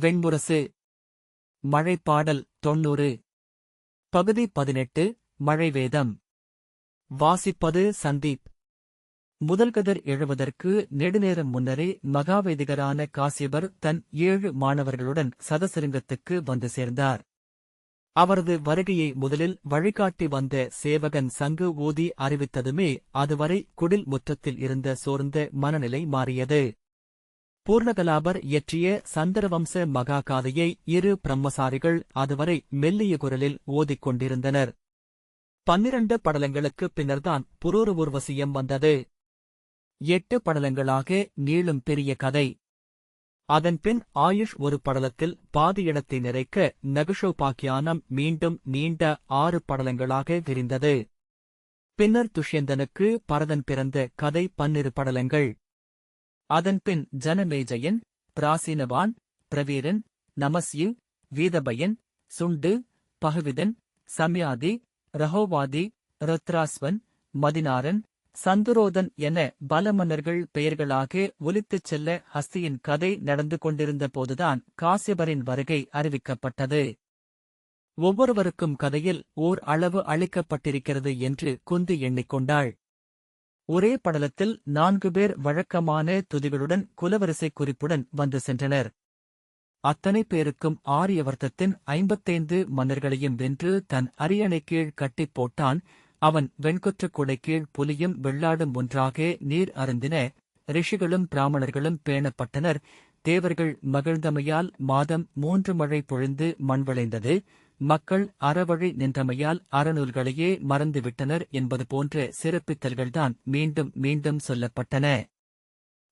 வெண்முரசு. மழைப்பாடல் தொன்னூறு பகுதி பதினெட்டு மழைவேதம். வாசிப்பது சந்தீப். முதல்கதர் எழுவதற்கு நெடுநேரம் முன்னரே மகாவேதிகரான காசியபர் தன் ஏழு மாணவர்களுடன் சதசிருங்கத்துக்கு வந்து சேர்ந்தார். அவரது வருகையை முதலில் வழிகாட்டி வந்த சேவகன் சங்கு ஊதி அறிவித்ததுமே அதுவரை குடில் முற்றத்தில் இருந்த சோர்ந்த மனநிலை மாறியது. பூர்ணகலாபர் இயற்றிய சந்திரவம்ச மகாகாதையை இரு பிரம்மசாரிகள் அதுவரை மெல்லிய குரலில் ஓதிக் கொண்டிருந்தனர். பன்னிரண்டு படலங்களுக்கு பின்னர்தான் புரூரு ஊர்வசியம் வந்தது. எட்டு படலங்களாக நீளும் பெரிய கதை. அதன்பின் ஆயுஷ் ஒரு படலத்தில் பாதி இடத்தை நிறைக்க நகுஷோபாக்கியானம் மீண்டும் நீண்ட ஆறு படலங்களாக விரிந்தது. பின்னர் துஷ்யந்தனுக்கு பரதன் பிறந்த கதை பன்னிரு படலங்கள். அதன்பின் ஜனமேஜயன் பிராசீனவான் பிரவீரன் நமஸ்யு வீதபயன் சுண்டு பகவிதன் சம்யாதி ரஹோவாதி ருத்ராஸ்வன் மதினாரன் சந்துரோதன் என பல மன்னர்கள் பெயர்களாக ஒலித்துச் செல்ல ஹஸ்தியின் கதை நடந்து கொண்டிருந்த போதுதான் காசியபரின் வருகை அறிவிக்கப்பட்டது. ஒவ்வொருவருக்கும் கதையில் ஓர் அளவு அளிக்கப்பட்டிருக்கிறது என்று குந்தி எண்ணிக்கொண்டாள். ஒரே படலத்தில் நான்கு பேர் வழக்கமான துதிகளுடன் குலவரிசை குறிப்புடன் வந்து சென்றனர். அத்தனை பேருக்கும் ஆரியவர்த்தத்தின் ஐம்பத்தைந்து மன்னர்களையும் வென்று தன் அரியணை கீழ் கட்டிப் போட்டான். அவன் வெண்கொற்றக் குடை கீழ் புலியும் வெள்ளாடும் ஒன்றாக நீர் அருந்தின ரிஷிகளும் பிராமணர்களும் பேணப்பட்டனர். தேவர்கள் மகிழ்ந்தமையால் மாதம் மூன்று மழை பொழிந்து மண் விளைந்தது மக்கள் அறவழி நின்றமையால் அறநூல்களையே மறந்துவிட்டனர் என்பது போன்ற சிறப்பித்தல்கள்தான் மீண்டும் மீண்டும் சொல்லப்பட்டன.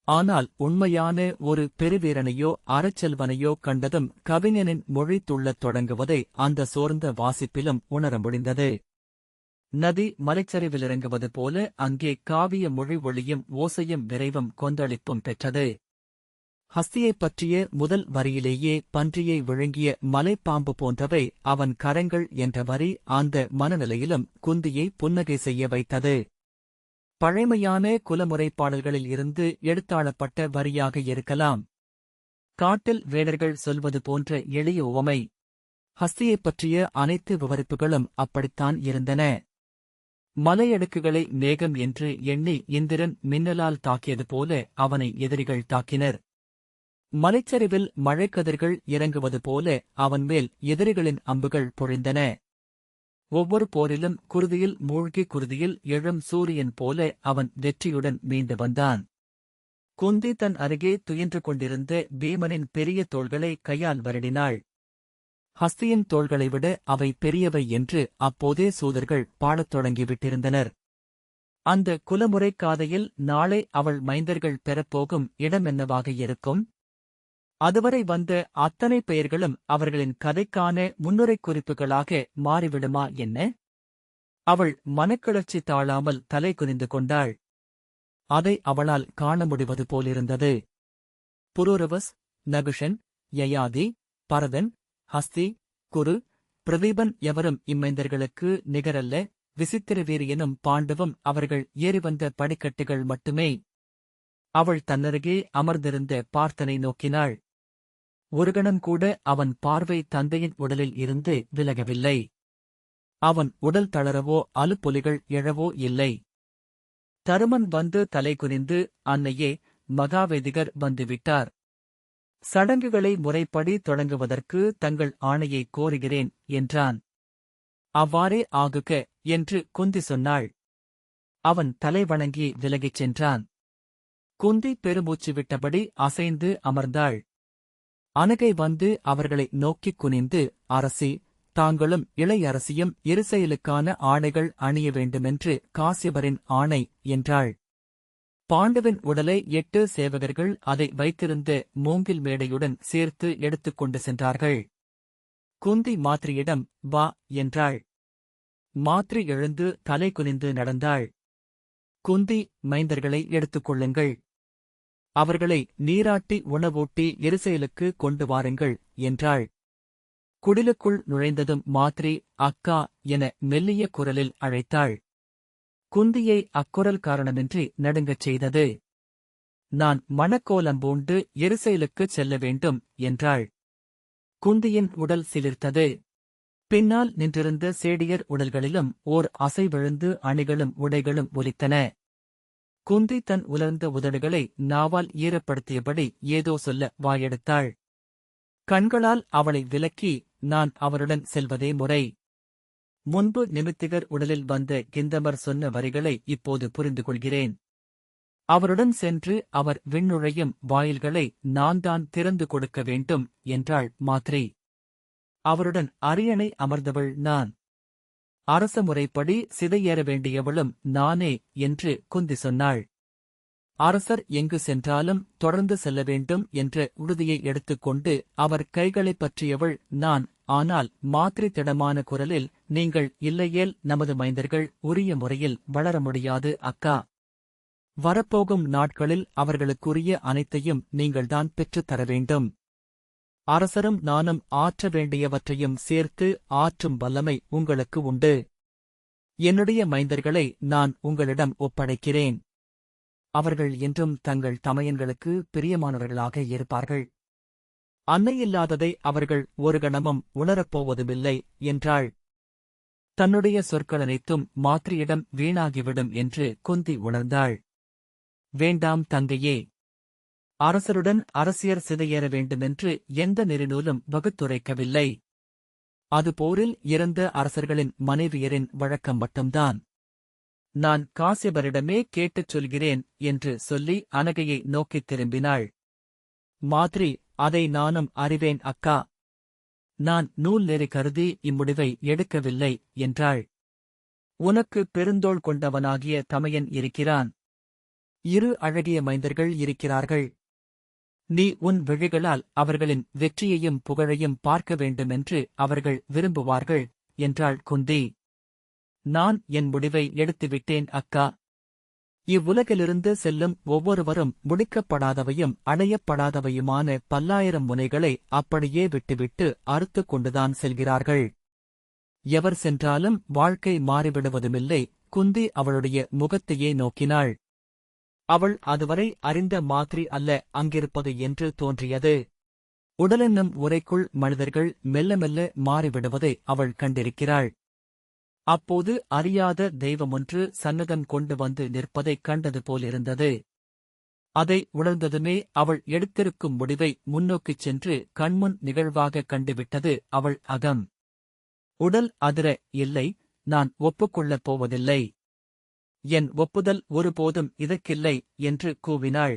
ஆனால் உண்மையான ஒரு பெருவீரனையோ அறச்செல்வனையோ கண்டதும் கவிஞனின் மொழி துள்ளத் தொடங்குவதை அந்த சோர்ந்த வாசிப்பிலும் உணர முடிந்தது. நதி மலைச்சரிவில் இறங்குவது போல அங்கே காவிய மொழி ஒளியும் ஓசையும் விரைவும் கொந்தளிப்பும் பெற்றது. ஹஸ்தியைப் பற்றிய முதல் வரியிலேயே பன்றியை விழுங்கிய மலைப்பாம்பு போன்றவை அவன் கரங்கள் என்ற வரி அந்த மனநிலையிலும் குந்தியை புன்னகை செய்ய வைத்தது. பழைமையான குலமுறைப்பாடல்களில் இருந்து எடுத்தாளப்பட்ட வரியாக இருக்கலாம். காட்டில் வேடர்கள் சொல்வது போன்ற எளிய உவமை. ஹஸ்தியைப் பற்றிய அனைத்து விவரிப்புகளும் அப்படித்தான் இருந்தன. மலையடுக்குகளை மேகம் என்று எண்ணி இந்திரன் மின்னலால் தாக்கியது போல அவனை எதிரிகள் தாக்கினர். மலைச்சரிவில் மழைக்கதிர்கள் இறங்குவது போல அவன் மேல் எதிரிகளின் அம்புகள் பொழிந்தன. ஒவ்வொரு போரிலும் குருதியில் மூழ்கி குருதியில் எழும் சூரியன் போல அவன் வெற்றியுடன் மீண்டு வந்தான். குந்தி தன் அருகே துயின்று கொண்டிருந்த பீமனின் பெரிய தோள்களை கையால் வருடினாள். ஹஸ்தியின் தோள்களை விட அவை பெரியவை என்று அப்போதே சூதர்கள் பாடத் தொடங்கிவிட்டிருந்தனர். அந்த குலமுறை காதையில் நாளை அவள் மைந்தர்கள் பெறப்போகும் இடம் என்னவாக இருக்கும்? அதுவரை வந்த அத்தனை பெயர்களும் அவர்களின் கதைக்கான முன்னுரை குறிப்புகளாக மாறிவிடுமா என்ன? அவள் மனக்கிளர்ச்சி தாழாமல் தலை குனிந்து கொண்டாள். அதை அவளால் காண முடிவது போலிருந்தது. புரூரவஸ் நகுஷன் யயாதி பரதன் ஹஸ்தி குரு பிரதீபன் எவரும் இம்மைந்தர்களுக்கு நிகரல்ல விசித்திரவீர் எனும் பாண்டவும் அவர்கள் ஏறிவந்த படிக்கட்டுகள் மட்டுமே. அவள் தன்னருகே அமர்ந்திருந்த பார்த்தனை நோக்கினாள். ஒருகணம்கூட அவன் பார்வை தந்தையின் உடலில் இருந்து விலகவில்லை. அவன் உடல் தளரவோ அலுப்பொலிகள் எழவோ இல்லை. தருமன் வந்து தலை குனிந்து அன்னையே மகாவேதிகர் வந்துவிட்டார். சடங்குகளை முறைப்படி தொடங்குவதற்கு தங்கள் ஆணையை கோருகிறேன் என்றான். அவ்வாறே ஆகுக என்று குந்தி சொன்னாள். அவன் தலை வணங்கி விலகிச் சென்றான். குந்தி பெருமூச்சு விட்டபடி அசைந்து அமர்ந்தாள். அணுகை வந்து அவர்களை நோக்கிக் குனிந்து அரசி தாங்களும் இளையரசியும் இருசெயலுக்கான ஆணைகள் அணிய வேண்டுமென்று காசிபரின் ஆணை என்றாள். பாண்டுவின் உடலை எட்டு சேவகர்கள் அதை வைத்திருந்த மூங்கில் மேடையுடன் சேர்த்து எடுத்துக்கொண்டு சென்றார்கள். குந்தி மாத்ரியிடம் வா என்றாள். மாத்ரி எழுந்து தலை குனிந்து நடந்தாள். குந்தி மைந்தர்களை எடுத்துக்கொள்ளுங்கள் அவர்களை நீராட்டி உணவூட்டி எரிசெயலுக்கு கொண்டு வாருங்கள் என்றாள். குடிலுக்குள் நுழைந்ததும் மாத்ரி அக்கா என மெல்லிய குரலில் அழைத்தாள். குந்தியை அக்குரல் காரணமின்றி நடுங்கச் செய்தது. நான் மணக்கோலம் பூண்டு எரிசெயலுக்குச் செல்ல வேண்டும் என்றாள். குந்தியின் உடல் சிலிர்த்தது. பின்னால் நின்றிருந்த சேடியர் உடல்களிலும் ஓர் அசைவிழுந்து அணிகளும் உடைகளும் ஒலித்தன. குந்தி தன் உலர்ந்த உதடுகளை நாவால் ஈரப்படுத்தியபடி ஏதோ சொல்ல வாயெடுத்தாள். கண்களால் அவளை விலக்கி நான் அவருடன் செல்வதே முறை. முன்பு நிமித்திகர் உடலில் வந்த கிந்தமர் சொன்ன வரிகளை இப்போது புரிந்து கொள்கிறேன் அவருடன் சென்று அவர் விண்ணுழையும் வாயில்களை நான் தான் திறந்து கொடுக்க வேண்டும் என்றாள் மாத்ரி. அவருடன் அரியணை அமர்ந்தவள் நான். அரச முறைப்படி சிதையேற வேண்டியவளும் நானே என்று குந்தி சொன்னாள். அரசர் எங்கு சென்றாலும் தொடர்ந்து செல்ல வேண்டும் என்ற உறுதியை எடுத்துக்கொண்டு அவர் கைகளைப் பற்றியவள் நான் ஆனால் மாத்திரை திடமான குரலில் நீங்கள் இல்லையேல் நமது மைந்தர்கள் உரிய முறையில் வளர முடியாது அக்கா. வரப்போகும் நாட்களில் அவர்களுக்குரிய அனைத்தையும் நீங்கள்தான் பெற்றுத் தர வேண்டும். அரசரும் நானும் ஆற்ற வேண்டியவற்றையும் சேர்த்து ஆற்றும் வல்லமை உங்களுக்கு உண்டு. என்னுடைய மைந்தர்களை நான் உங்களிடம் ஒப்படைக்கிறேன். அவர்கள் என்றும் தங்கள் தமையன்களுக்கு பிரியமானவர்களாக இருப்பார்கள். அன்னையில்லாததை அவர்கள் ஒரு கணமும் உணரப்போவதுமில்லை என்றாள். தன்னுடைய சொற்கள் அனைத்தும் மாத்திரியிடம் வீணாகிவிடும் என்று குந்தி உணர்ந்தாள். வேண்டாம் தங்கையே அரசருடன் அரசியர் சிதையேற வேண்டுமென்று எந்த நெறிநூலும் வகுத்துரைக்கவில்லை. அது போரில் இறந்த அரசர்களின் மனைவியரின் வழக்கம் மட்டும்தான். நான் காசியபரிடமே கேட்டுச் சொல்கிறேன் என்று சொல்லி அனகையை நோக்கித் திரும்பினாள். மாதிரி அதை நானும் அறிவேன் அக்கா. நான் நூல் நெறி கருதி இம்முடிவை எடுக்கவில்லை என்றாள். உனக்கு பெருந்தோள் கொண்டவனாகிய தமையன் இருக்கிறான். இரு அழகிய மைந்தர்கள் இருக்கிறார்கள். நீ உன் விழிகளால் அவர்களின் வெற்றியையும் புகழையும் பார்க்க வேண்டுமென்று அவர்கள் விரும்புவார்கள் என்றாள் குந்தி. நான் என் முடிவை எடுத்துவிட்டேன் அக்கா. இவ்வுலகிலிருந்து செல்லும் ஒவ்வொருவரும் முடிக்கப்படாதவையும் அடையப்படாதவையுமான பல்லாயிரம் முனைகளை அப்படியே விட்டுவிட்டு அறுத்துக் கொண்டுதான் செல்கிறார்கள். எவர் சென்றாலும் வாழ்க்கை மாறிவிடுவதுமில்லை குந்தி அவளுடைய முகத்தையே நோக்கினாள். அவள் அதுவரை அறிந்த மாதிரி அல்ல அங்கிருப்பது என்று தோன்றியது. உடலென்னும் உரைக்குள் மனிதர்கள் மெல்ல மெல்ல மாறிவிடுவதை அவள் கண்டிருக்கிறாள். அப்போது அறியாத தெய்வமொன்று சன்னதம் கொண்டு வந்து நிற்பதைக் கண்டது போலிருந்தது. அதை உணர்ந்ததுமே அவள் எடுத்திருக்கும் முடிவை முன்னோக்கிச் சென்று கண்முன் நிகழ்வாகக் கண்டுவிட்டது அவள் அகம். உடல் அதிர இல்லை நான் ஒப்புக்கொள்ளப் போவதில்லை. என் ஒப்புதல் ஒருபோதும் இதற்கில்லை என்று கூவினாள்.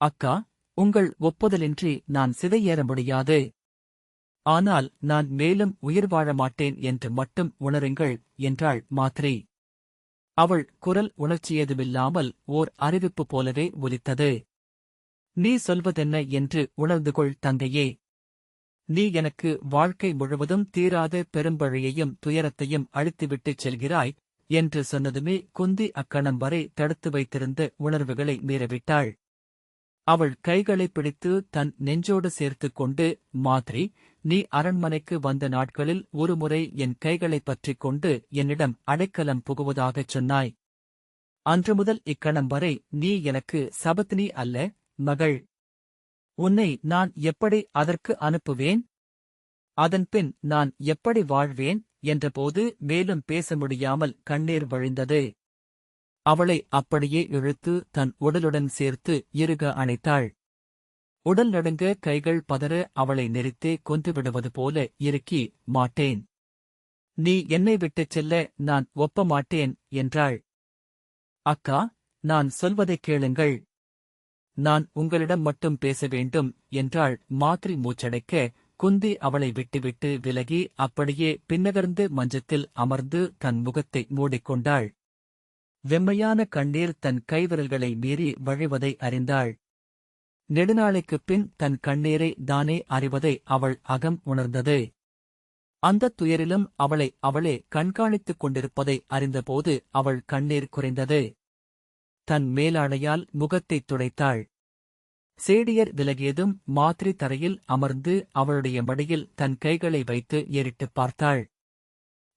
அக்கா உங்கள் ஒப்புதலின்றி நான் சிதையேற முடியாது. ஆனால் நான் மேலும் உயிர் வாழ மாட்டேன் என்று மட்டும் உணருங்கள் என்றாள் மாத்ரி. அவள் குரல் உணர்ச்சியதுமில்லாமல் ஓர் அறிவிப்பு போலவே ஒலித்தது. நீ சொல்வதென்ன என்று உணர்ந்து கொள் தந்தையே நீ எனக்கு வாழ்க்கை முழுவதும் தீராத பெரும்பழையையும் துயரத்தையும் அழித்துவிட்டுச் செல்கிறாய் என்று சொன்னதுமே குந்தி அக்கணம் வரை தடுத்து வைத்திருந்த உணர்வுகளை மீறவிட்டாள். அவள் கைகளைப் பிடித்து தன் நெஞ்சோடு சேர்த்துக் கொண்டு மாதிரி நீ அரண்மனைக்கு வந்த நாட்களில் ஒருமுறை என் கைகளைப் பற்றிக் கொண்டு என்னிடம் அடைக்கலம் புகுவதாகச் சொன்னாய். அன்று முதல் இக்கணம் வரை நீ எனக்கு சபத்னி அல்ல மகள். உன்னை நான் எப்படி அதற்கு அனுப்புவேன்? அதன்பின் நான் எப்படி வாழ்வேன்? என்றபோது மேலும் பேச முடியாமல் கண்ணீர் வழிந்தது. அவளை அப்படியே இழுத்து தன் உடலுடன் சேர்த்து இறுக அணைத்தாள். உடல் நடுங்க கைகள் பதற அவளை நெறித்தே கொன்றுவிடுவது போல இருக்கி மாட்டேன். நீ என்னை விட்டுச் செல்ல நான் ஒப்ப மாட்டேன் என்றாள். அக்கா நான் சொல்வதைக் கேளுங்கள். நான் உங்களிடம் மட்டும் பேச வேண்டும் என்றாள் மாத்ரி மூச்சடைக்க குந்தி அவளை விட்டுவிட்டு விலகி அப்படியே பின்னகர்ந்து மஞ்சத்தில் அமர்ந்து தன் முகத்தை மூடிக்கொண்டாள். வெம்மையான கண்ணீர் தன் கைவிரல்களை மீறி வழிவதை அறிந்தாள். நெடுநாளைக்குப் பின் தன் கண்ணீரை தானே அறிவதை அவள் அகம் உணர்ந்தது. அந்தத் துயரிலும் அவளை அவளே கண்காணித்துக் கொண்டிருப்பதை அறிந்தபோது அவள் கண்ணீர் குறைந்தது. தன் மேலாடையால் முகத்தைத் துடைத்தாள். சேடியர் விலகியதும் மாத்திரி தரையில் அமர்ந்து அவளுடைய மடியில் தன் கைகளை வைத்து ஏறிட்டுப் பார்த்தாள்.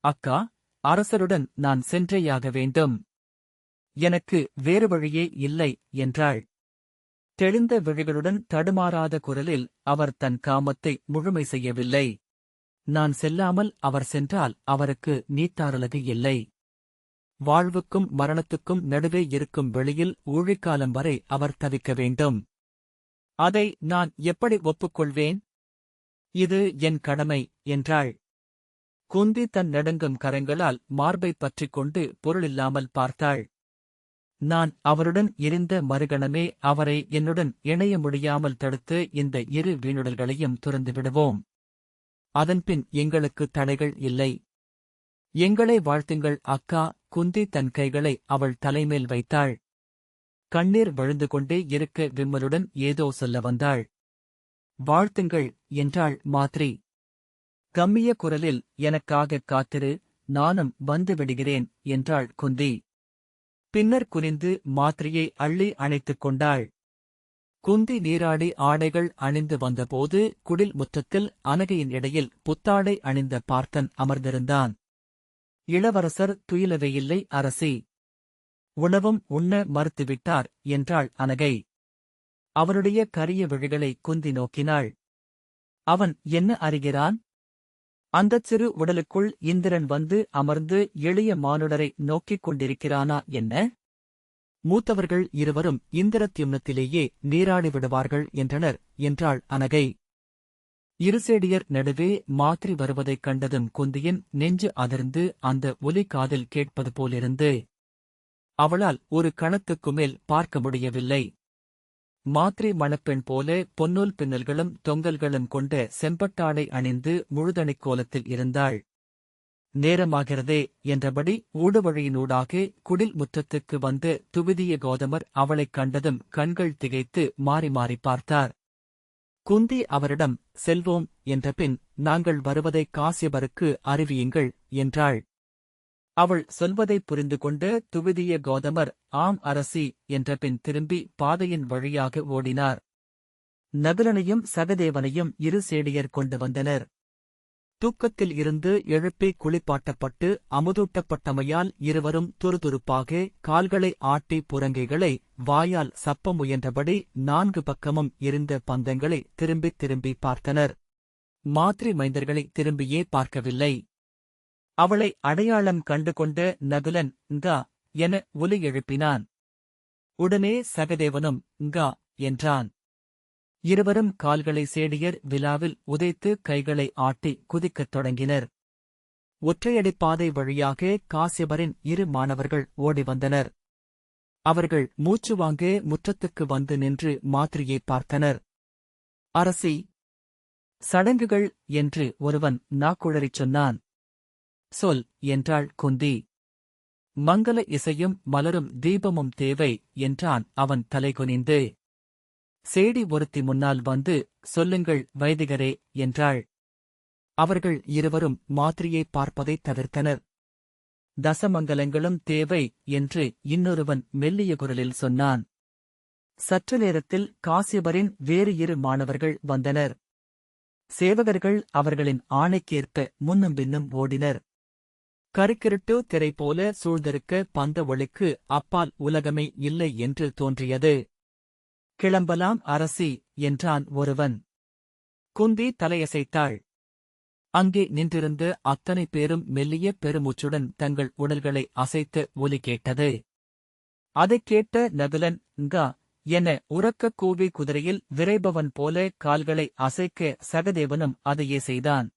அக்கா அரசருடன் நான் சென்றேயாக வேண்டும். எனக்கு வேறு வழியே இல்லை என்றாள். தெளிந்த விழிகளுடன் தடுமாறாத குரலில் அவர் தன் காமத்தை முழுமை செய்யவில்லை. நான் செல்லாமல் அவர் சென்றால் அவருக்கு நீத்தாரலகு இல்லை. வாழ்வுக்கும் மரணத்துக்கும் நடுவே இருக்கும் வெளியில் ஊழிக்காலம் வரை அவர் தவிக்க வேண்டும். அதை நான் எப்படி ஒப்புக்கொள்வேன்? இது என் கடமை என்றாள். குந்தி தன் நடுங்கும் கரங்களால் மார்பைப் பற்றிக் கொண்டு பொருளில்லாமல் பார்த்தாள். நான் அவருடன் இருந்த மறுகணமே அவரை என்னுடன் இணைய முடியாமல் தடுத்து இந்த இரு வீணுடல்களையும் துறந்து விடுவோம். அதன்பின் எங்களுக்கு தடைகள் இல்லை. எங்களை வாழ்த்துங்கள் அக்கா குந்தி தன் கைகளை அவள் தலைமேல் வைத்தாள். கண்ணீர் வழிந்து கொண்டே இருக்க விம்மலுடன் ஏதோ சொல்ல வந்தாள். வாழ்த்துங்கள் என்றாள் மாத்ரி. கம்மிய குரலில் எனக்காகக் காத்திரு நானும் வந்து விடுகிறேன் என்றாள் குந்தி. பின்னர் குனிந்து மாத்திரையை அள்ளி அணைத்துக் கொண்டாள். குந்தி நீராடி ஆடைகள் அணிந்து வந்தபோது குடில் முற்றத்தில் அனகையின் இடையில் புத்தாடை அணிந்த பார்த்தன் அமர்ந்திருந்தான். இளவரசர் துயிலவே இல்லை அரசி. உணவும் உண்ண மறுத்துவிட்டார் என்றாள் அனகை. அவனுடைய கரிய விழிகளை குந்தி நோக்கினாள். அவன் என்ன அறிகிறான்? அந்தச் சிறு உடலுக்குள் இந்திரன் வந்து அமர்ந்து எளிய மானுடரை நோக்கிக் கொண்டிருக்கிறானா என்ன? மூத்தவர்கள் இருவரும் இந்திரத்யும்னத்திலேயே நீராடி விடுவார்கள் என்றனர் என்றாள் அனகை. இருசேடியர் நடுவே மாத்திரி வருவதைக் கண்டதும் குந்தியின் நெஞ்சு அதிர்ந்து அந்த ஒலி காதில் கேட்பது போலிருந்து அவளால் ஒரு கணத்துக்கு மேல் பார்க்க முடியவில்லை. மாத்ரி மணப்பெண் போல பொன்னூல் பின்னல்களும் தொங்கல்களும் கொண்ட செம்பட்டாடை அணிந்து முழுதணிக் கோலத்தில் இருந்தாள். நேரமாகிறதே என்றபடி ஊடுவழியினூடாக குடில் முற்றத்துக்கு வந்து துவிதிய கோதமர் அவளைக் கண்டதும் கண்கள் திகைத்து மாறி மாறி பார்த்தார். குந்தி அவரிடம் செல்வோம் என்றபின் நாங்கள் வருவதை காசியபருக்கு அறிவியுங்கள் என்றாள். அவள் சொல்வதைப் புரிந்து கொண்டு துவிதிய கோதமர் ஆம் அரசி என்றபின் திரும்பி பாதையின் வழியாக ஓடினார். நகுலனையும் சகதேவனையும் இரு சேடியர் கொண்டு வந்தனர். தூக்கத்தில் இருந்து எழுப்பி குளிப்பாட்டப்பட்டு அமுதூட்டப்பட்டமையால் இருவரும் துருதுருப்பாக கால்களை ஆட்டி புறங்கைகளை வாயால் சப்ப முயன்றபடி நான்கு பக்கமும் இருந்த பந்தங்களை திரும்பித் திரும்பி பார்த்தனர். மாத்ரி மைந்தர்களை திரும்பியே பார்க்கவில்லை. அவளை அடையாளம் கண்டுகொண்டு நகுலன் ங்கா என ஒலி எழுப்பினான். உடனே சகதேவனும் ங்கா என்றான். இருவரும் கால்களை சேடியர் விழாவில் உதைத்து கைகளை ஆட்டி குதிக்கத் தொடங்கினர். ஒற்றையடிப் பாதை வழியாக காசியபரின் இரு மாணவர்கள் ஓடி வந்தனர். அவர்கள் மூச்சு வாங்க முற்றத்துக்கு வந்து நின்று மாத்திரையை பார்த்தனர். அரசி சடங்குகள் என்று ஒருவன் நாக்குழறிச் சொன்னான். சொல் என்றாள் குந்தி. மங்கள இசையும் மலரும் தீபமும் தேவை என்றான் அவன் தலைகுனிந்து. சேடி ஒருத்தி முன்னால் வந்து சொல்லுங்கள் வைதிகரே என்றாள். அவர்கள் இருவரும் மாத்திரையை பார்ப்பதைத் தவிர்த்தனர். தசமங்கலங்களும் தேவை என்று இன்னொருவன் மெல்லிய குரலில் சொன்னான். சற்று நேரத்தில் காசியபரின் வேறு இரு மாணவர்கள் வந்தனர். சேவகர்கள் அவர்களின் ஆணைக்கேற்ப முன்னும் பின்னும் ஓடினர். கருக்கிருட்டு திரை போல சூழ்ந்திருக்க பந்தவொளிக்கு அப்பால் உலகமே இல்லை என்று தோன்றியது. கிளம்பலாம் அரசி என்றான் ஒருவன். குந்தி தலையசைத்தாள். அங்கே நின்றிருந்த அத்தனை பேரும் மெல்லிய பெருமூச்சுடன் தங்கள் உடல்களை அசைத்து ஒலி கேட்டது. அதைக் கேட்ட நகுலன் கா என உறக்க கூவி குதிரையில் விரைபவன் போல கால்களை அசைக்க சகதேவனும் அதையே செய்தான்.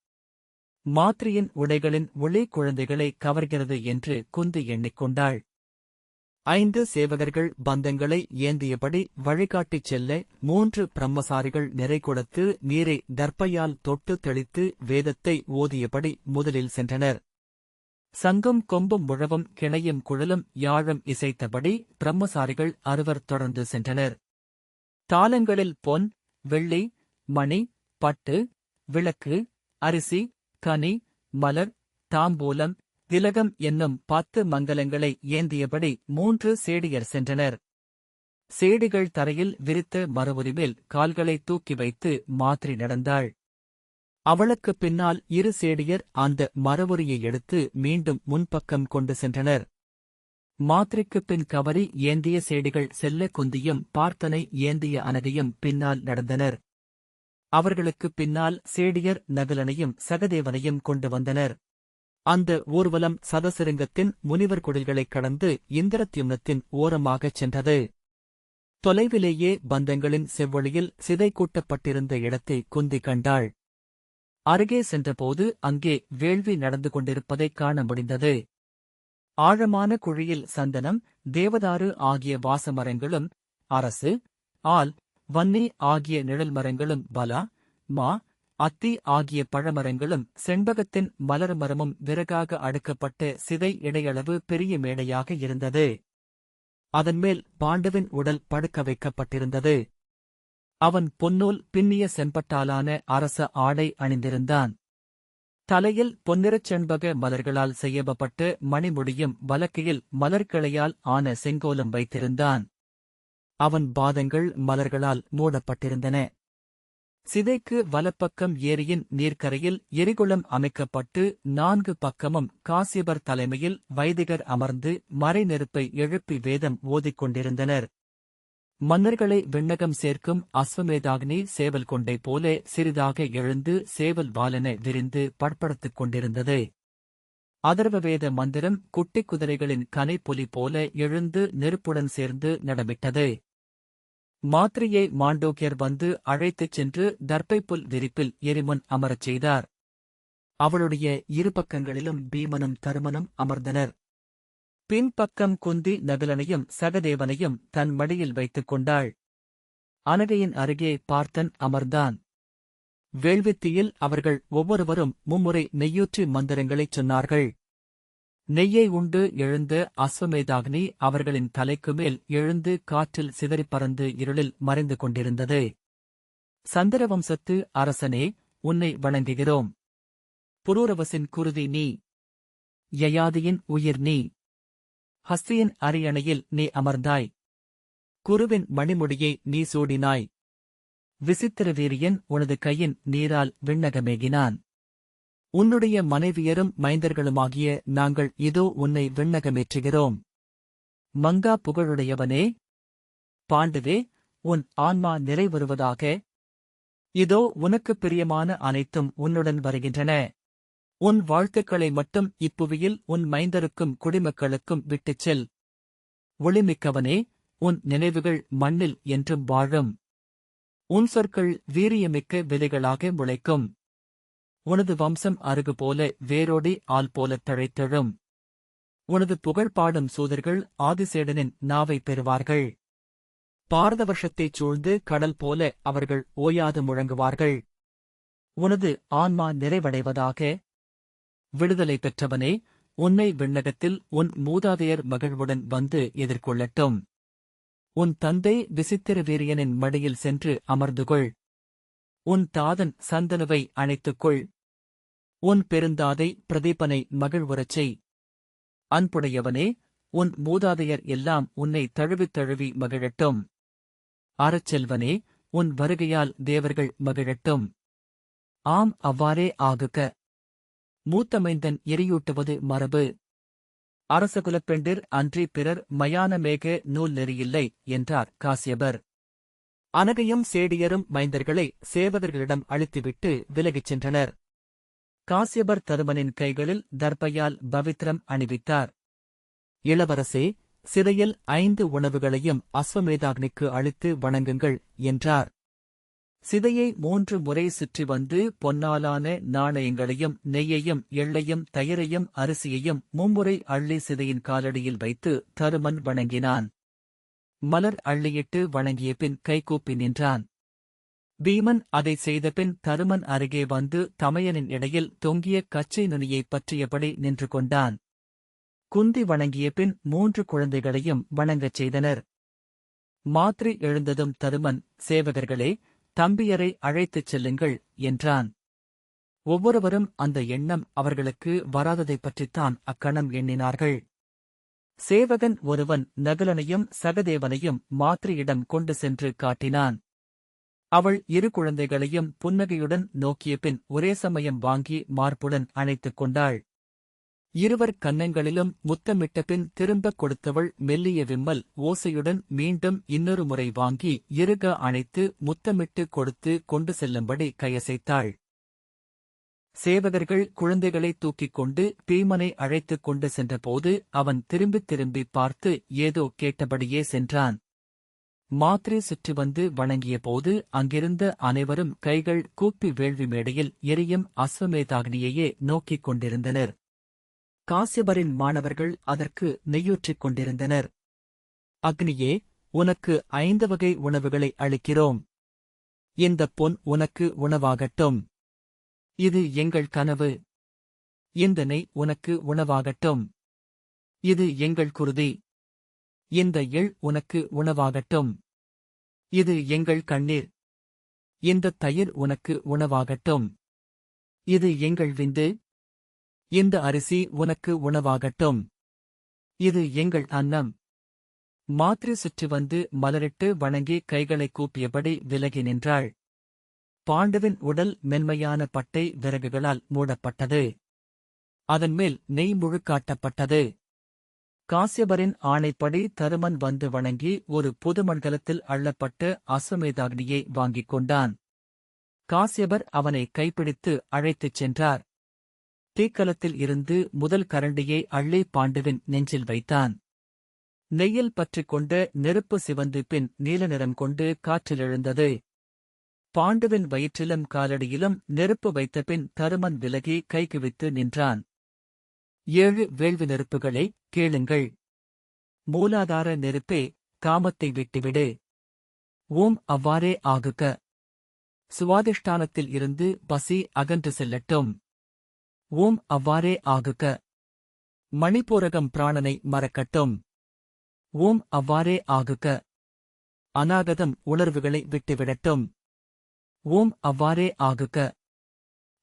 மாத்ரியின் உடைகளின் ஒளி குழந்தைகளை கவர்கிறது என்று குந்தி எண்ணிக்கொண்டாள். ஐந்து சேவகர்கள் பந்தங்களை ஏந்தியபடி வழிகாட்டிச் செல்ல மூன்று பிரம்மசாரிகள் நிறை கொடுத்து நீரை தர்ப்பையால் தொட்டு தெளித்து வேதத்தை ஓதியபடி முதலில் சென்றனர். சங்கம் கொம்பும் முழவும் கிணையும் குழலும் யாழும் இசைத்தபடி பிரம்மசாரிகள் அறுவர் தொடர்ந்து சென்றனர். தாளங்களில் பொன் வெள்ளி மணி பட்டு விளக்கு அரிசி கனி மலர் தாம்பூலம் திலகம் என்னும் பத்து மங்கலங்களை ஏந்தியபடி மூன்று சேடியர் சென்றனர். சேடிகள் தரையில் விரித்த மரவுரிமேல் கால்களை தூக்கி வைத்து மாத்திரி நடந்தாள். அவளுக்குப் பின்னால் இரு சேடியர் அந்த மரவுரியை எடுத்து மீண்டும் முன்பக்கம் கொண்டு சென்றனர். மாத்திரைக்குப் பின் கவரி ஏந்திய சேடிகள் செல்ல குந்தியும் பார்த்தனை ஏந்திய அனகையும் பின்னால் நடந்தனர். அவர்களுக்குப் பின்னால் சேடியர் நகலனையும் சகதேவனையும் கொண்டு வந்தனர். அந்த ஊர்வலம் சதசிருங்கத்தின் முனிவர் குடில்களைக் கடந்து இந்திரத்யும்னத்தின் ஓரமாகச் சென்றது. தொலைவிலேயே பந்தங்களின் செவ்வொளியில் சிதை கூட்டப்பட்டிருந்த இடத்தை குந்தி கண்டாள். அருகே சென்றபோது அங்கே வேள்வி நடந்து கொண்டிருப்பதைக் காண முடிந்தது. ஆழமான குழியில் சந்தனம் தேவதாரு ஆகிய வாசமரங்களும் அரசு ஆல் வன்னி ஆகிய நிழல் மரங்களும் பலா மா அத்தி ஆகிய பழமரங்களும் செண்பகத்தின் மலர் மரமும் விறகாக அடுக்கப்பட்ட சிதை இடையளவு பெரிய மேடையாக இருந்தது. அதன்மேல் பாண்டவின் உடல் படுக்க வைக்கப்பட்டிருந்தது. அவன் பொன்னூல் பின்னிய செம்பட்டாலான அரச ஆடை அணிந்திருந்தான். தலையில் பொன்னிறச் செண்பக மலர்களால் செய்யப்பட்டு மணிமுடியும் வலக்கையில் மலர்கிளையால் ஆன செங்கோலம் வைத்திருந்தான். அவன் பாதங்கள் மலர்களால் மூடப்பட்டிருந்தன. சிதைக்கு வலப்பக்கம் ஏரியின் நீர்க்கரையில் எரிகுளம் அமைக்கப்பட்டு நான்கு பக்கமும் காசியபர் தலைமையில் வைதிகர் அமர்ந்து மறைநெருப்பை எழுப்பி வேதம் ஓதிக் கொண்டிருந்தனர் மன்னர்களை விண்ணகம் சேர்க்கும் அஸ்வமேதாக்னி சேவல் கொண்டை போல சிறிதாக எழுந்து சேவல் வாலென விரிந்து பட்படுத்துக் கொண்டிருந்தது. அதர்வவேத மந்திரம் குட்டிக் குதிரைகளின் கனைப்பொலி போல எழுந்து நெருப்புடன் சேர்ந்து நடமிட்டது. மாத்திரையை மாண்டோக்கியர் வந்து அழைத்துச் சென்று தர்ப்பைப்புல் விரிப்பில் எரிமுன் அமரச் செய்தார். அவளுடைய இரு பக்கங்களிலும் பீமனும் தருமனும் அமர்ந்தனர். பின்பக்கம் குந்தி நகுலனையும் சகதேவனையும் தன் மடியில் வைத்துக் கொண்டாள். அனகையின் அருகே பார்த்தன் அமர்ந்தான். வேள்வித்தியில் அவர்கள் ஒவ்வொருவரும் மும்முறை நெய்யூற்றி மந்திரங்களைச் சொன்னார்கள். நெய்யை உண்டு எழுந்த அஸ்வமேதாக்னி அவர்களின் தலைக்கு மேல் எழுந்து காற்றில் சிதறிப் பறந்து இருளில் மறைந்து கொண்டிருந்தது. சந்திரவம்சத்து அரசனே உன்னை வணங்குகிறோம். புரூரவசின் குருதி நீ. யயாதியின் உயிர் நீ. ஹஸ்தியின் அரியணையில் நீ அமர்ந்தாய். குருவின் மணிமுடியை நீ சூடினாய். விசித்திர வீரியன் உனது கையின் நீரால் விண்ணகமேகினான். உன்னுடைய மனைவியரும் மைந்தர்களுமாகிய நாங்கள் இதோ உன்னை விண்ணகமேற்றுகிறோம். மங்கா புகழுடையவனே பாண்டுவே உன் ஆன்மா நிறைவருவதாக இதோ உனக்குப் பிரியமான அனைத்தும் உன்னுடன் வருகின்றன. உன் வாழ்த்துக்களை மட்டும் இப்புவியில் உன் மைந்தருக்கும் குடிமக்களுக்கும் விட்டுச் செல். ஒளிமிக்கவனே உன் நினைவுகள் மண்ணில் என்றும் வாழும். உன் சொற்கள் வீரியமிக்க விதைகளாக முளைக்கும். உனது வம்சம் அருகு போல வேரோடி ஆள் போல தழைத்தழும். உனது புகழ் பாடும் சூதர்கள் ஆதிசேடனின் நாவை பெறுவார்கள். பாரத வருஷத்தைச் சூழ்ந்து கடல் போல அவர்கள் ஓயாது முழங்குவார்கள். உனது ஆன்மா நிறைவடைவதாக. விடுதலை பெற்றவனே உன்னை விண்ணகத்தில் உன் மூதாதையர் மகிழ்வுடன் வந்து எதிர்கொள்ளட்டும். உன் தந்தை விசித்திர வீரியனின் மடியில் சென்று அமர்ந்துகொள். உன் தாதன் சந்தனுவை அணைத்துக்கொள். உன் பெருந்தாதை பிரதீபனை மகிழ்வுறச் செய். அன்புடையவனே உன் மூதாதையர் எல்லாம் உன்னை தழுவித் தழுவி மகிழட்டும். அறச்செல்வனே உன் வருகையால் தேவர்கள் மகிழட்டும். ஆம் அவ்வாறே ஆகுக. மூத்தமைந்தன் எரியூட்டுவது மரபு. அரசகுலப்பெண்டிர் அன்றி பிறர் மயானமேக நூல் நெறியில்லை என்றார் காசியபர். அனகையும் சேடியரும் மைந்தர்களை சேவகர்களிடம் அழித்துவிட்டு விலகிச் சென்றனர். காசியபர் தருமனின் கைகளில் தர்பையால் பவித்ரம் அணிவித்தார். இளவரசே சிறையில் ஐந்து உணவுகளையும் அஸ்வமேதாக்னிக்கு அழித்து வணங்குங்கள் என்றார். சிதையை மூன்று முறை சுற்றி வந்து பொன்னாலான நாணயங்களையும் நெய்யையும் எள்ளையும் தயிரையும் அரிசியையும் மும்முறை அள்ளி சிதையின் காலடியில் வைத்து தருமன் வணங்கினான். மலர் அள்ளியிட்டு வணங்கிய பின் கைகூப்பி நின்றான். பீமன் அதை செய்தபின் தருமன் அருகே வந்து தமையனின் இடையில் தொங்கிய கச்சை நுனியைப் பற்றியபடி நின்று கொண்டான். குந்தி வணங்கிய பின் மூன்று குழந்தைகளையும் வணங்கச் செய்தனர். மாத்ரி எழுந்ததும் தருமன் சேவகர்களே தம்பியரை அழைத்துச் செல்லுங்கள் என்றான். ஒவ்வொருவரும் அந்த எண்ணம் அவர்களுக்கு வராததைப் பற்றித்தான் அக்கணம் எண்ணினார்கள். சேவகன் ஒருவன் நகுலனையும் சகதேவனையும் மாத்ரியிடம் கொண்டு சென்று காட்டினான். அவள் இரு குழந்தைகளையும் புன்னகையுடன் நோக்கிய பின் ஒரே சமயம் வாங்கி மார்புடன் அணைத்துக் கொண்டாள். இருவர் கன்னங்களிலும் முத்தமிட்ட பின் திரும்பக் கொடுத்தவள் மெல்லிய விம்மல் ஓசையுடன் மீண்டும் இன்னொரு முறை வாங்கி இருக அணைத்து முத்தமிட்டு கொடுத்து கொண்டு செல்லும்படி கையசைத்தாள். சேவகர்கள் குழந்தைகளை தூக்கிக் கொண்டு பீமனை அழைத்துக் கொண்டு சென்றபோது அவன் திரும்பித் திரும்பி பார்த்து ஏதோ கேட்டபடியே சென்றான். மாத்ரே சுற்றி வந்து வணங்கியபோது அங்கிருந்த அனைவரும் கைகள் கூப்பி வேள்வி மேடையில் எரியும் அஸ்வமேதாக்னியையே நோக்கிக் கொண்டிருந்தனர். காசியபரின் மாணவர்கள் அதற்கு நெய்யூற்றிக் கொண்டிருந்தனர். அக்னியே உனக்கு ஐந்து வகை உணவுகளை அளிக்கிறோம். இந்தப் பொன் உனக்கு உணவாகட்டும். இது எங்கள் கனவு. இந்த நெய் உனக்கு உணவாகட்டும். இது எங்கள் குருதி. இந்த எள் உனக்கு உணவாகட்டும். இது எங்கள் கண்ணீர். இந்த தயிர் உனக்கு உணவாகட்டும். இது எங்கள் விந்து. இந்த அரிசி உனக்கு உணவாகட்டும். இது எங்கள் அன்னம். மாத்திரை சுற்றி வந்து மலரிட்டு வணங்கி கைகளை கூப்பியபடி விலகி நின்றாள். பாண்டுவின் உடல் மென்மையான பட்டை விறகுகளால் மூடப்பட்டது. அதன் மேல் நெய் முழுக்காட்டப்பட்டது. காசியபரின் ஆணைப்படி தருமன் வந்து வணங்கி ஒரு புதுமண்டலத்தில் அள்ளப்பட்ட அஸ்வமேதாக்னியை வாங்கிக் கொண்டான். காசியபர் அவனை கைப்பிடித்து அழைத்துச் சென்றார். தீக்கலத்தில் இருந்து முதல் கரண்டியை அள்ளி பாண்டுவின் நெஞ்சில் வைத்தான். நெய்யில் பற்றிக் கொண்ட நெருப்பு சிவந்து பின் நீல நிறம் கொண்டு காற்றில் எழுந்தது பாண்டுவின் வயிற்றிலும் காலடியிலும் நெருப்பு வைத்தபின் தருமன் விலகி கைகுவித்து நின்றான். ஏழு வேள்வி நெருப்புகளை கேளுங்கள். மூலாதார நெருப்பே காமத்தை விட்டுவிடு. ஓம் அவ்வாறே ஆகுக. சுவாதிஷ்டானத்தில் இருந்து பசி அகன்று செல்லட்டும். ஓம் அவ்வாறே ஆகுக. மணிப்பூரகம் பிராணனை மறக்கட்டும். ஓம் அவ்வாறே ஆகுக. அநாகதம் உணர்வுகளை விட்டுவிடட்டும். ஓம் அவ்வாறே ஆகுக.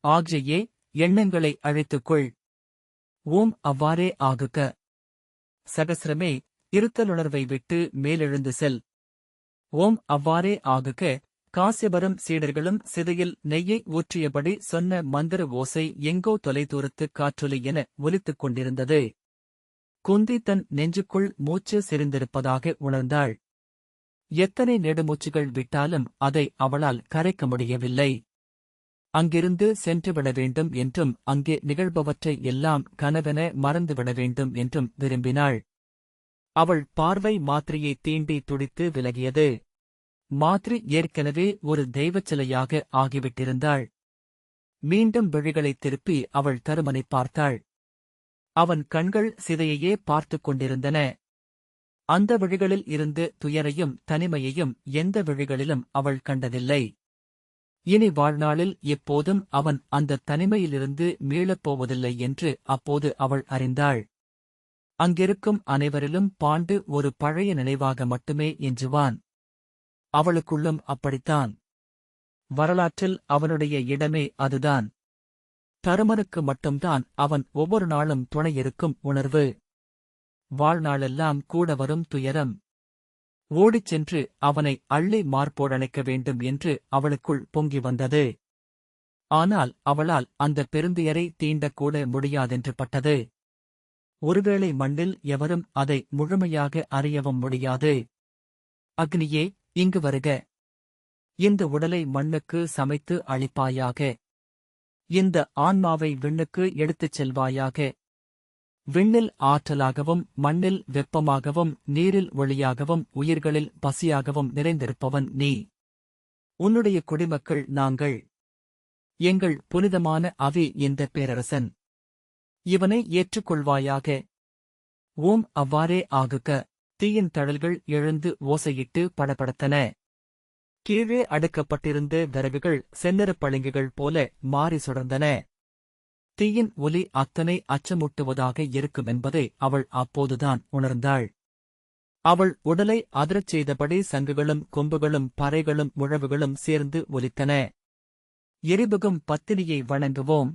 ஆக்ஜையே எண்ணங்களை அழைத்துக்கொள். ஓம் அவ்வாறே ஆகுக. சகசிரமே இருத்தலுணர்வை விட்டு மேலெழுந்து செல். ஓம் அவ்வாறே ஆகுக. காசிபரம் சீடர்களும் சிதையில் நெய்யை ஊற்றியபடி சொன்ன மந்திர ஓசை எங்கோ தொலைதூரத்து காற்றொலி என ஒலித்துக் கொண்டிருந்தது. குந்தி தன் நெஞ்சுக்குள் மூச்சு சிரிந்திருப்பதாக உணர்ந்தாள். எத்தனை நெடுமூச்சுகள் விட்டாலும் அதை அவளால் கரைக்க முடியவில்லை. அங்கிருந்து சென்றுவிட வேண்டும் என்றும் அங்கே நிகழ்பவற்றை எல்லாம் கனவென மறந்துவிட வேண்டும் என்றும் விரும்பினாள். அவள் பார்வை மாத்திரையை தீண்டி துடித்து விலகியது. மாத்ரி ஏற்கனவே ஒரு தெய்வச் சிலையாக ஆகிவிட்டிருந்தாள். மீண்டும் விழிகளை திருப்பி அவள் தருமனை பார்த்தாள். அவன் கண்கள் சிதையையே பார்த்துக் கொண்டிருந்தன. அந்த விழிகளில் இருந்து துயரையும் தனிமையையும் எந்த விழிகளிலும் அவள் கண்டதில்லை. இனி வாழ்நாளில் எப்போதும் அவன் அந்த தனிமையிலிருந்து மீளப் போவதில்லை என்று அப்போது அவள் அறிந்தாள். அங்கிருக்கும் அனைவரிலும் பாண்டு ஒரு பழைய நினைவாக மட்டுமே எஞ்சுவான். அவளுக்குள்ளும் அப்படித்தான். வரலாற்றில் அவனுடைய இடமே அதுதான். தருமனுக்கு மட்டும்தான் அவன் ஒவ்வொரு நாளும் துணையிருக்கும் உணர்வு. வாழ்நாளெல்லாம் கூட வரும் துயரம். ஓடிச் சென்று அவனை அள்ளி மார்போடணைக்க வேண்டும் என்று அவளுக்குள் பொங்கி வந்தது. ஆனால் அவளால் அந்த பெருந்துயரை தீண்டக்கூட முடியாதென்று பட்டது. ஒருவேளை மண்ணில் எவரும் அதை முழுமையாக அறியவும் முடியாது. அக்னியே இங்கு வருக. இந்த உடலை மண்ணுக்கு சமைத்து அளிப்பாயாக. இந்த ஆன்மாவை விண்ணுக்கு எடுத்துச் செல்வாயாக. விண்ணில் ஆற்றலாகவும் மண்ணில் வெப்பமாகவும் நீரில் ஒளியாகவும் உயிர்களில் பசியாகவும் நிறைந்திருப்பவன் நீ. உன்னுடைய குடிமக்கள் நாங்கள். எங்கள் புனிதமான அவி இந்த பேரரசன். இவனை ஏற்றுக்கொள்வாயாக. ஓம் அவ்வாறே ஆகுக்க தீயின் தழல்கள் எழுந்து ஓசையிட்டு படபடத்தன. கீழே அடுக்கப்பட்டிருந்த விறகுகள் செந்நிறப் பளிங்குகள் போல மாறி சுடர்ந்தன. தீயின் ஒலி அத்தனை அச்சமூட்டுவதாக இருக்குமென்பதை அவள் அப்போதுதான் உணர்ந்தாள். அவள் உடலை அதிரச் செய்தபடி சங்குகளும் கொம்புகளும் பறைகளும் உழவுகளும் சேர்ந்து ஒலித்தன. எரிபுகும் பத்தினியை வணங்குவோம்.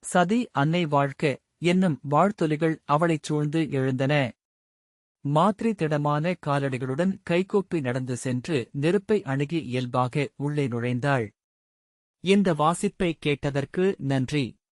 சதி அன்னை வாழ்க்க என்னும் வாழ்த்தொலிகள் அவளைச் சூழ்ந்து எழுந்தன. மாத்திரை திடமான காலடிகளுடன் கைகூப்பி நடந்து சென்று நெருப்பை அணுகி இயல்பாக உள்ளே நுழைந்தாள். இந்த வாசிப்பை கேட்டதற்கு நன்றி.